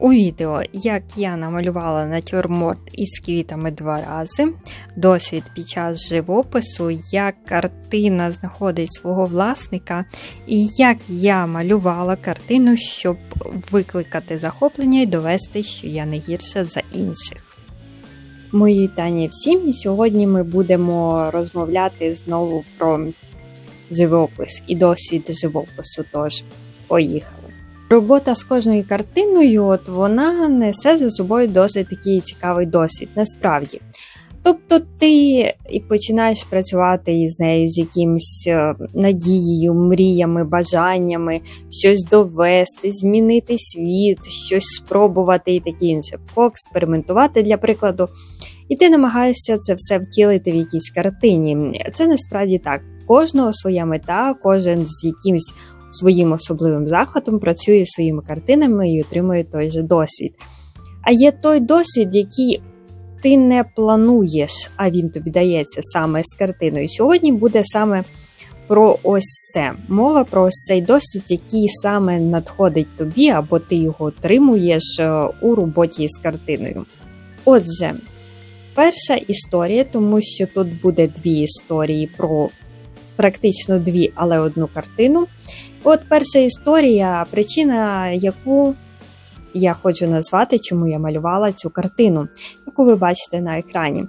У відео, як я намалювала натюрморт із квітами два рази, досвід під час живопису, як картина знаходить свого власника, і як я малювала картину, щоб викликати захоплення і довести, що я не гірша за інших. Мої вітання всім, і сьогодні ми будемо розмовляти знову про живопис і досвід живопису. Тож, поїхали. Робота з кожною картиною, от вона несе за собою досить такий цікавий досвід, насправді. Тобто ти і починаєш працювати із нею з якимось е, надією, мріями, бажаннями, щось довести, змінити світ, щось спробувати і таке інше, поекспериментувати для прикладу. І ти намагаєшся це все втілити в якійсь картині. Це насправді так. Кожного своя мета, кожен з якимось своїм особливим захватом працює своїми картинами і отримує той же досвід. А є той досвід, який ти не плануєш, а він тобі дається саме з картиною. Сьогодні буде саме про ось це. Мова про ось цей досвід, який саме надходить тобі, або ти його отримуєш е, у роботі з картиною. Отже, перша історія, тому що тут буде дві історії про практично дві, але одну картину. От перша історія, причина, яку я хочу назвати, чому я малювала цю картину, яку ви бачите на екрані.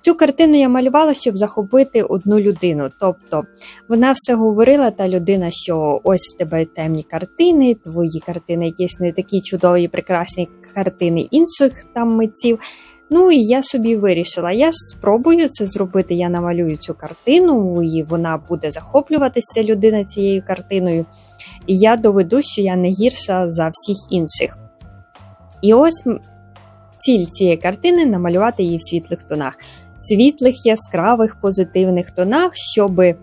Цю картину я малювала, щоб захопити одну людину. Тобто вона все говорила, та людина, що ось в тебе темні картини, твої картини якісь не такі чудові, прекрасні картини інших там митців. Ну і я собі вирішила, я спробую це зробити. Я намалюю цю картину, і вона буде захоплюватися людина цією картиною. І я доведу, що я не гірша за всіх інших. І ось ціль цієї картини намалювати її в світлих тонах, світлих, яскравих, позитивних тонах, щоби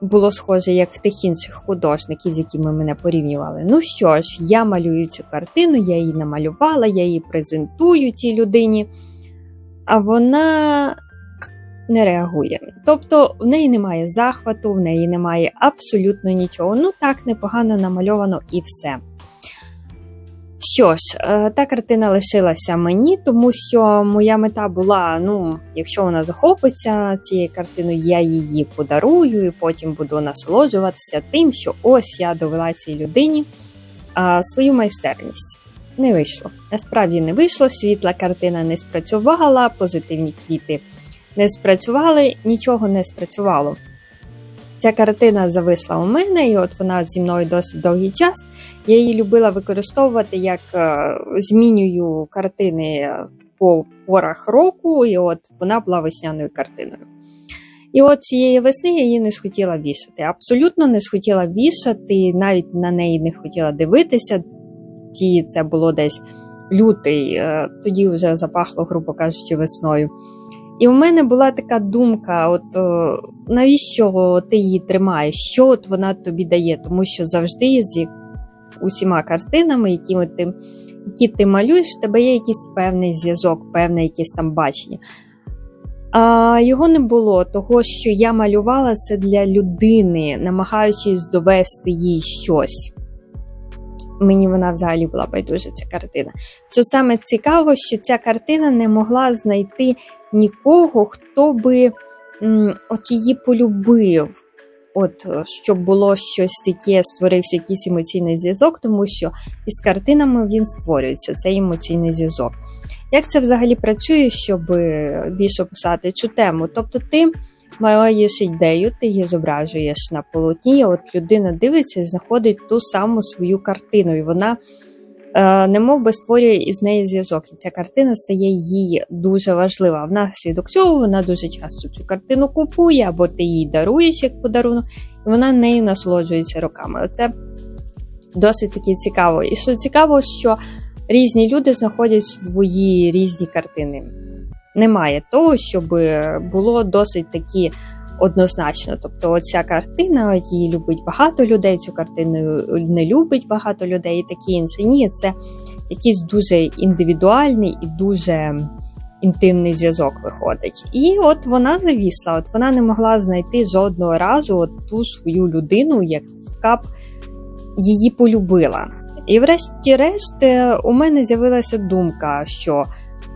було схоже, як в тих інших художників, з якими мене порівнювали. Ну що ж, я малюю цю картину, я її намалювала, я її презентую цій людині, а вона не реагує. Тобто в неї немає захвату, в неї немає абсолютно нічого. Ну так, непогано намальовано і все. Що ж, е, та картина лишилася мені, тому що моя мета була: ну, якщо вона захопиться цією картиною, я її подарую і потім буду насолоджуватися тим, що ось я довела цій людині свою майстерність. Не вийшло. Насправді не вийшло, світла картина не спрацювала, позитивні квіти не спрацювали, нічого не спрацювало. Ця картина зависла у мене, і от вона зі мною досить довгий час. Я її любила використовувати як е, змінюю картини по порах року, і от вона була весняною картиною. І от цієї весни я її не схотіла вішати. Абсолютно не схотіла вішати, навіть на неї не хотіла дивитися. Ті це було десь лютий, е, тоді вже запахло, грубо кажучи, весною. І у мене була така думка: от навіщо ти її тримаєш? Що от вона тобі дає? Тому що завжди з усіма картинами, якими ти, які ти малюєш, в тебе є якийсь певний зв'язок, певне якесь там бачення. А Його не було, того, що я малювала це для людини, намагаючись довести їй щось. Мені вона взагалі була байдужа ця картина. Що саме цікаво, що ця картина не могла знайти нікого, хто би от її полюбив. От, Щоб було щось таке, створився якийсь емоційний зв'язок, тому що із картинами він створюється, цей емоційний зв'язок. Як це взагалі працює, щоб більше описати цю тему? Тобто ти маєш ідею, ти її зображуєш на полотні, от людина дивиться і знаходить ту саму свою картину, і вона е, немов би створює із неї зв'язок. І ця картина стає їй дуже важлива. Внаслідок цього вона дуже часто цю картину купує, або ти їй даруєш як подарунок, і вона нею насолоджується роками. Оце досить таки цікаво. І що цікаво, що різні люди знаходять свої різні картини немає того, щоб було досить такі однозначно. Тобто, оця картина її любить багато людей, цю картину не любить багато людей і такі інше. Ні, це якийсь дуже індивідуальний і дуже інтимний зв'язок виходить. І от вона завісла, от вона не могла знайти жодного разу от ту свою людину, яка б її полюбила. І врешті-решт е, у мене з'явилася думка, що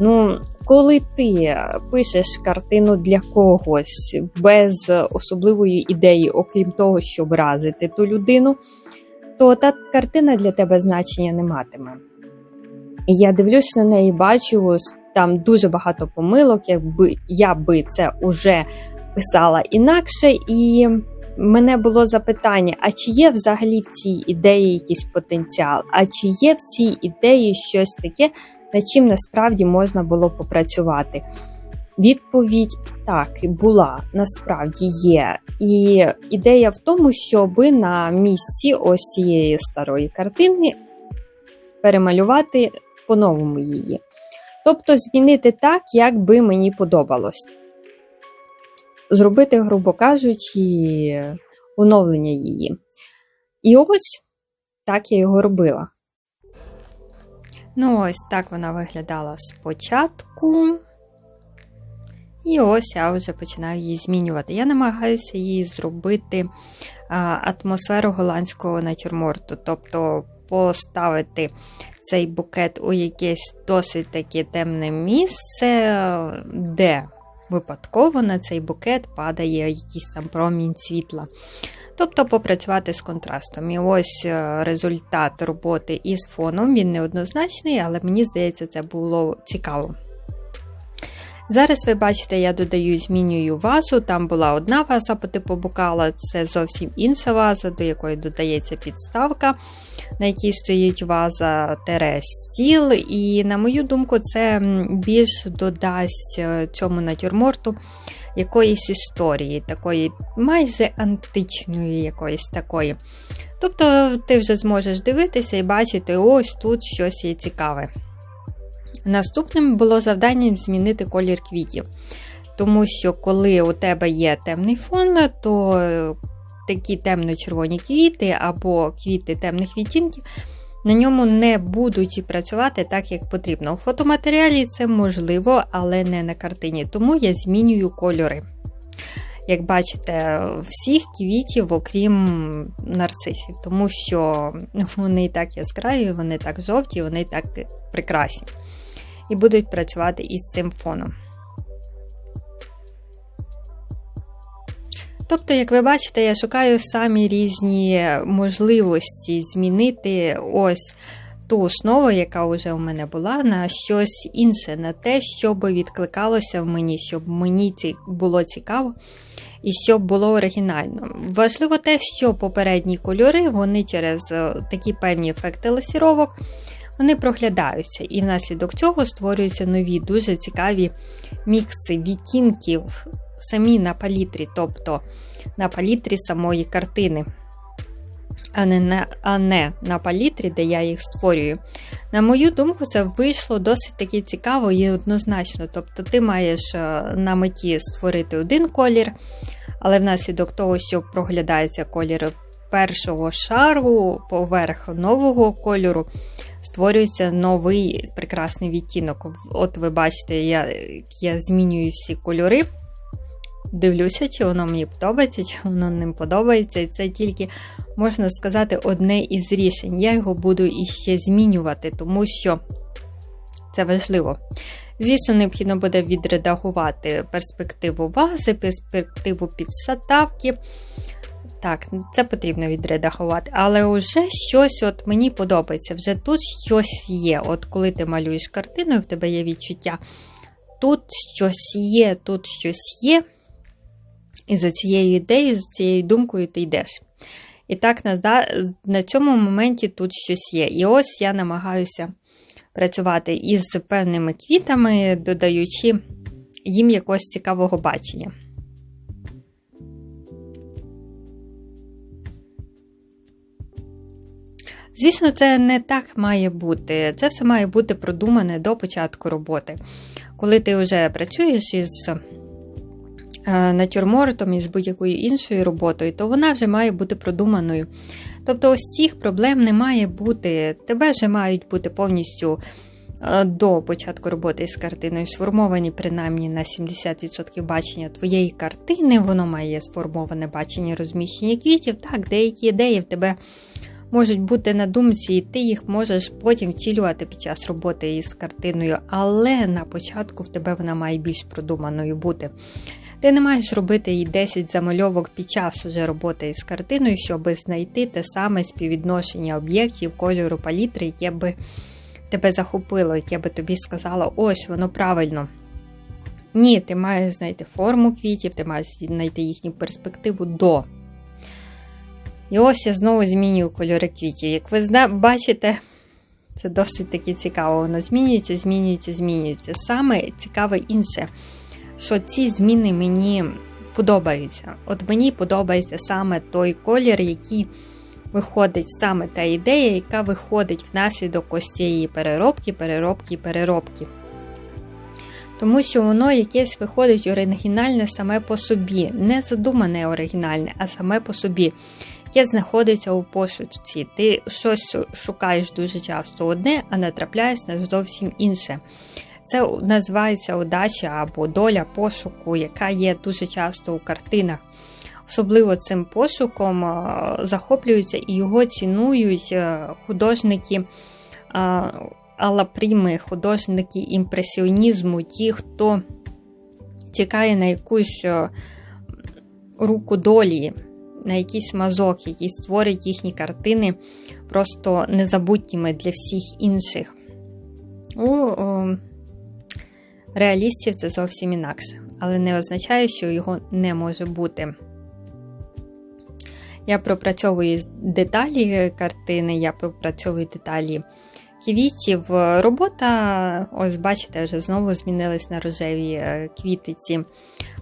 ну, коли ти пишеш картину для когось без особливої ідеї, окрім того, щоб вразити ту людину, то та картина для тебе значення не матиме. І я дивлюсь на неї, бачу там дуже багато помилок, якби я би це уже писала інакше, і мене було запитання: а чи є взагалі в цій ідеї якийсь потенціал? А чи є в цій ідеї щось таке, над чим насправді можна було попрацювати? Відповідь так була, насправді є. І ідея в тому, щоб на місці ось цієї старої картини перемалювати по-новому її. Тобто змінити так, як би мені подобалось. Зробити, грубо кажучи, оновлення її. І ось так я його робила. Ну, ось так вона виглядала спочатку. І ось я вже починаю її змінювати. Я намагаюся її зробити атмосферу голландського натюрморту, тобто поставити цей букет у якесь досить таке темне місце, де випадково на цей букет падає якийсь там промінь світла. Тобто попрацювати з контрастом. І ось е, результат роботи із фоном, він неоднозначний, але мені здається, це було цікаво. Зараз ви бачите, я додаю, змінюю вазу. Там була одна ваза по типу бокала, це зовсім інша ваза, до якої додається підставка, на якій стоїть ваза стіл. І, на мою думку, це більш додасть е, цьому натюрморту якоїсь історії, такої майже античної якоїсь такої. Тобто ти вже зможеш дивитися і бачити, ось тут щось є цікаве. Наступним було завданням змінити колір квітів. Тому що, коли у тебе є темний фон, то е, такі темно-червоні квіти або квіти темних відтінків на ньому не будуть працювати так, як потрібно. У фотоматеріалі це можливо, але не на картині, тому я змінюю кольори. Як бачите, всіх квітів, окрім нарцисів, тому що вони так яскраві, вони так жовті, вони так прекрасні і будуть працювати із цим фоном. Тобто, як ви бачите, я шукаю самі різні можливості змінити ось ту основу, яка вже у мене була, на щось інше, на те, щоб відкликалося в мені, щоб мені було цікаво і щоб було оригінально. Важливо те, що попередні кольори вони через е, такі певні ефекти ласіровок вони проглядаються, і внаслідок цього створюються нові, дуже цікаві мікси відтінків самі на палітрі, тобто на палітрі самої картини. А не на а не на палітрі, де я їх створюю. На мою думку, це вийшло досить таки цікаво і однозначно. Тобто, ти маєш е, на меті створити один колір, але внаслідок того, що проглядається колір першого шару поверх нового кольору, створюється новий прекрасний відтінок. От ви бачите, я, я змінюю всі кольори. Дивлюся, чи воно мені подобається, чи воно не подобається. І це тільки, можна сказати, одне із рішень. Я його буду іще змінювати, тому що це важливо. Звісно, необхідно буде відредагувати перспективу вази, перспективу підсатавки. Так, це потрібно відредагувати, але вже щось от мені подобається. Вже тут щось є. От коли ти малюєш картину, в тебе є відчуття. Тут щось є, тут щось є. І за цією ідеєю, за цією думкою ти йдеш. І так, на, на цьому моменті тут щось є. І ось я намагаюся працювати із певними квітами, додаючи їм якогось цікавого бачення. Звісно, це не так має бути. Це все має бути продумане до початку роботи. Коли ти вже працюєш із е, натюрмортом із будь-якою іншою роботою, то вона вже має бути продуманою. Тобто, ось цих проблем не має бути. Тебе вже мають бути повністю е, до початку роботи з картиною сформовані принаймні на 70% бачення твоєї картини. Воно має сформоване бачення розміщення квітів. Так, деякі ідеї в тебе можуть бути на думці, і ти їх можеш потім втілювати під час роботи із картиною, але на початку в тебе вона має більш продуманою бути. Ти не маєш робити їй 10 замальовок під час уже роботи із картиною, щоб знайти те саме співвідношення об'єктів, кольору палітри, яке би тебе захопило, яке би тобі сказало, ось воно правильно. Ні, ти маєш знайти форму квітів, ти маєш знайти їхню перспективу до. І ось я знову змінюю кольори квітів. Як ви бачите, це досить таки цікаво. Воно змінюється, змінюється, змінюється. Саме цікаве інше, що ці зміни мені подобаються. От мені подобається саме той колір, який виходить саме та ідея, яка виходить внаслідок ось цієї переробки, переробки, переробки. Тому що воно якесь виходить оригінальне саме по собі, не задумане оригінальне, а саме по собі, яке знаходиться у пошуці. Ти щось шукаєш дуже часто одне, а натрапляєш на зовсім інше. Це називається удача або доля пошуку, яка є дуже часто у картинах. Особливо цим пошуком захоплюються і його цінують е, художники алапріми, художники імпресіонізму, ті, хто чекає на якусь е, руку долі, на якийсь мазок, який створить їхні картини просто незабутніми для всіх інших. У о, реалістів це зовсім інакше, але не означає, що його не може бути. Я пропрацьовую деталі картини, я пропрацьовую деталі квітів. Робота, ось бачите, вже знову змінилась на рожеві е, квітиці.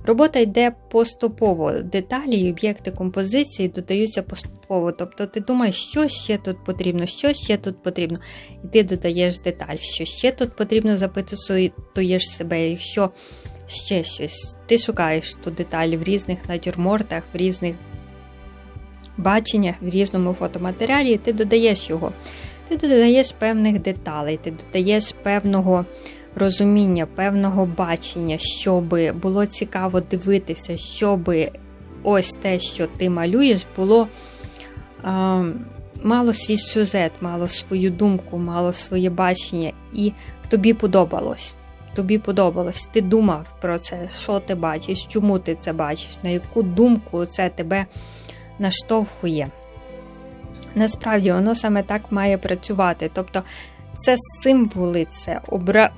Робота йде поступово. Деталі і об'єкти композиції додаються поступово. Тобто ти думаєш, що ще тут потрібно, що ще тут потрібно. І ти додаєш деталь, що ще тут потрібно, запитуєш себе, якщо ще щось. Ти шукаєш ту деталь в різних натюрмортах, в різних баченнях, в різному фотоматеріалі, і ти додаєш його. Ти додаєш певних деталей, ти додаєш певного розуміння, певного бачення, щоб було цікаво дивитися, щоб ось те, що ти малюєш, було а, мало свій сюжет, мало свою думку, мало своє бачення, і тобі подобалось. Тобі подобалось, ти думав про це, що ти бачиш, чому ти це бачиш, на яку думку це тебе наштовхує. Насправді воно саме так має працювати. Тобто це символи, це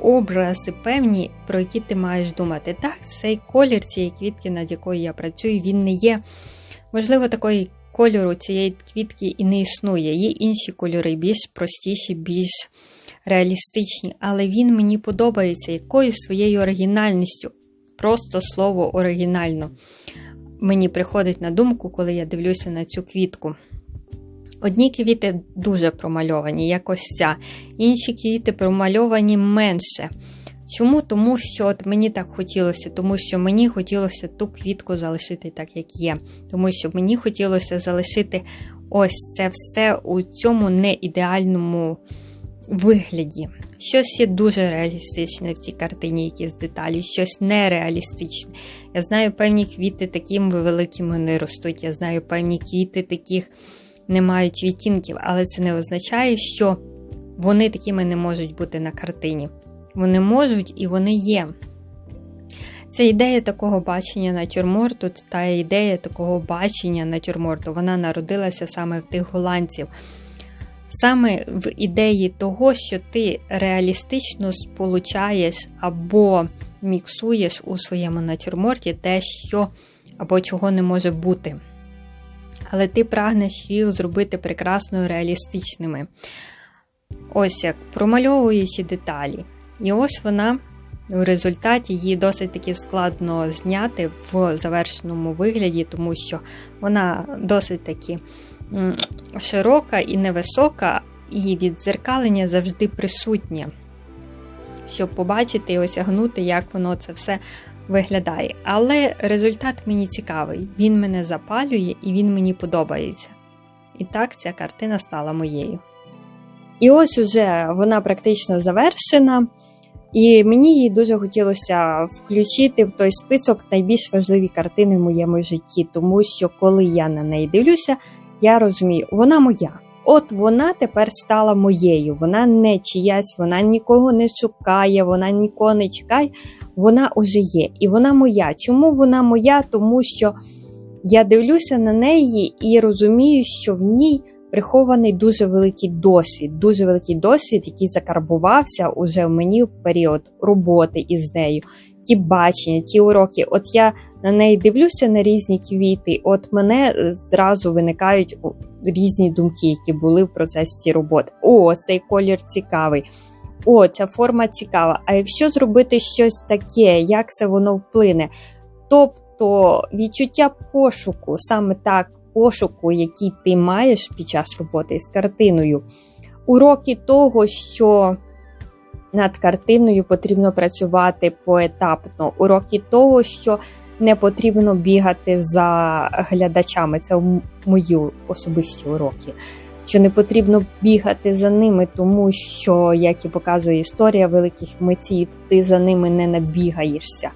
образи певні, про які ти маєш думати. Так, цей колір цієї квітки, над якою я працюю, він не є. Можливо, такої кольору цієї квітки і не існує. Є інші кольори, більш простіші, більш реалістичні, але він мені подобається якоюсь своєю оригінальністю. Просто слово оригінально. Мені приходить на думку, коли я дивлюся на цю квітку. Одні квіти дуже промальовані, як ось ця, інші квіти промальовані менше. Чому? Тому що от мені так хотілося, тому що мені хотілося ту квітку залишити так, як є. Тому що мені хотілося залишити ось це все у цьому неідеальному вигляді. Щось є дуже реалістичне в цій картині, якісь деталі, щось нереалістичне. Я знаю певні квіти такими великими не ростуть. Я знаю певні квіти таких не мають відтінків, але це не означає, що вони такими не можуть бути на картині. Вони можуть і вони є. Це ідея такого бачення натюрморту, та ідея такого бачення натюрморту, вона народилася саме в тих голландців. Саме в ідеї того, що ти реалістично сполучаєш або міксуєш у своєму натюрморті те, що або чого не може бути але ти прагнеш їх зробити прекрасно реалістичними. Ось як промальовуючи деталі. І ось вона у результаті її досить таки складно зняти в завершеному вигляді, тому що вона досить таки широка і невисока, і віддзеркалення завжди присутнє. Щоб побачити і осягнути, як воно це все виглядає. Але результат мені цікавий, він мене запалює і він мені подобається. І так ця картина стала моєю. І ось уже вона практично завершена. І мені їй дуже хотілося включити в той список найбільш важливі картини в моєму житті, тому що коли я на неї дивлюся, я розумію, вона моя. От вона тепер стала моєю. Вона не чиясь, вона нікого не шукає, вона нікого не чекає. Вона уже є. І вона моя. Чому вона моя? Тому що я дивлюся на неї і розумію, що в ній прихований дуже великий досвід, дуже великий досвід, який закарбувався уже в мені в період роботи із нею. Ті бачення, ті уроки. От я на неї дивлюся на різні квіти. От мене зразу виникають різні думки, які були в процесі роботи. О, цей колір цікавий. О, ця форма цікава. А якщо зробити щось таке, як це воно вплине? Тобто відчуття пошуку, саме так, пошуку, який ти маєш під час роботи з картиною, уроки того, що над картиною потрібно працювати поетапно, уроки того, що не потрібно бігати за глядачами. Це мої особисті уроки. Що не потрібно бігати за ними, тому що, як і показує історія великих митців, ти за ними не набігаєшся,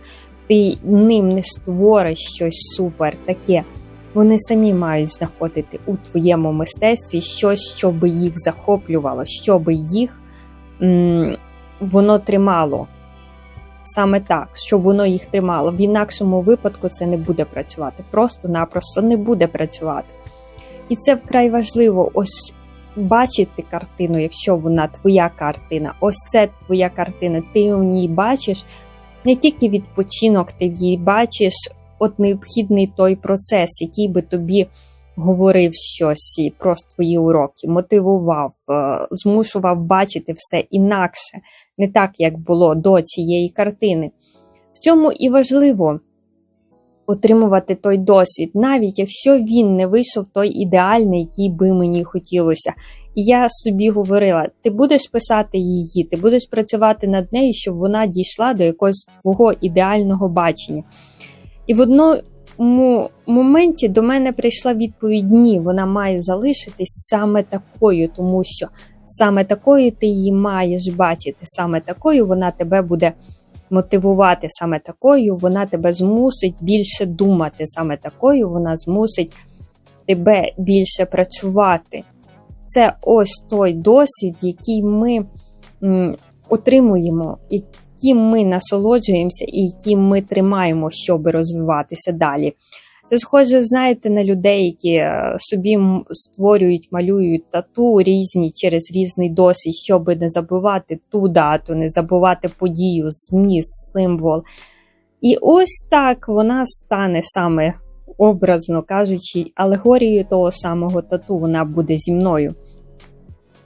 ти ним не створиш щось супер таке. Вони самі мають знаходити у твоєму мистецтві щось, що би їх захоплювало, що би їх м воно тримало. Саме так, щоб воно їх тримало. В інакшому випадку це не буде працювати. Просто-напросто не буде працювати. І це вкрай важливо ось бачити картину, якщо вона твоя картина. Ось це твоя картина. Ти в ній бачиш не тільки відпочинок, ти в ній бачиш от необхідний той процес, який би тобі говорив щось про твої уроки, мотивував, е, змушував бачити все інакше, не так, як було до цієї картини. В цьому і важливо отримувати той досвід, навіть якщо він не вийшов той ідеальний, який би мені хотілося. І я собі говорила: ти будеш писати її, ти будеш працювати над нею, щоб вона дійшла до якогось твого ідеального бачення. І в одному моменті до мене прийшла відповідь: ні, вона має залишитись саме такою, тому що саме такою ти її маєш бачити, саме такою вона тебе буде мотивувати, саме такою вона тебе змусить більше думати, саме такою вона змусить тебе більше працювати. Це ось той досвід, який ми м, отримуємо, яким ми насолоджуємося і яким ми тримаємо, щоб розвиватися далі. Це схоже, знаєте, на людей, які е, собі створюють, малюють тату різні через різний досвід, щоб не забувати ту дату, не забувати подію, зміст, символ. І ось так вона стане саме, образно кажучи, алегорією того самого тату, вона буде зі мною.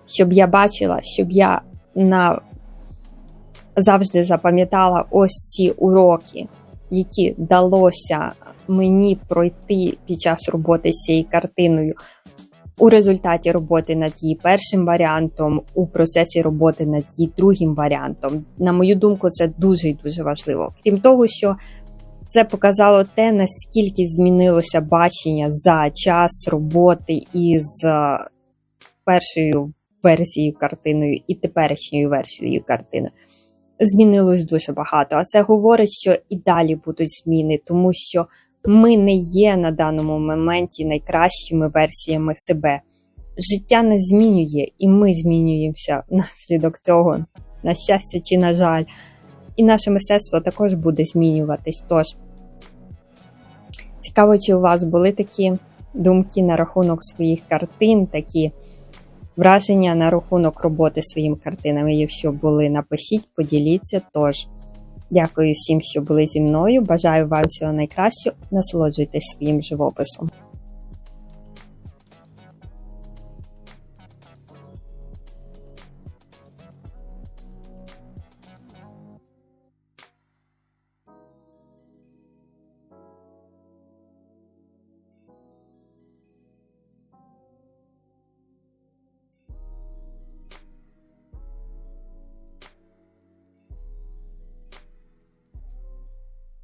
Щоб я бачила, щоб я на завжди запам'ятала ось ці уроки, які вдалося мені пройти під час роботи з цією картиною. У результаті роботи над її першим варіантом, у процесі роботи над її другим варіантом. На мою думку, це дуже і дуже важливо. Крім того, що це показало те, наскільки змінилося бачення за час роботи із е, першою версією картиною і теперішньою версією картини змінилось дуже багато. А це говорить, що і далі будуть зміни, тому що ми не є на даному моменті найкращими версіями себе. Життя не змінює, і ми змінюємося внаслідок цього, на щастя чи на жаль. І наше мистецтво також буде змінюватись. Тож, цікаво, чи у вас були такі думки на рахунок своїх картин, такі враження на рахунок роботи своїми картинами. Якщо були, напишіть, поділіться. Тож, дякую всім, що були зі мною. Бажаю вам всього найкращого. Насолоджуйтесь своїм живописом.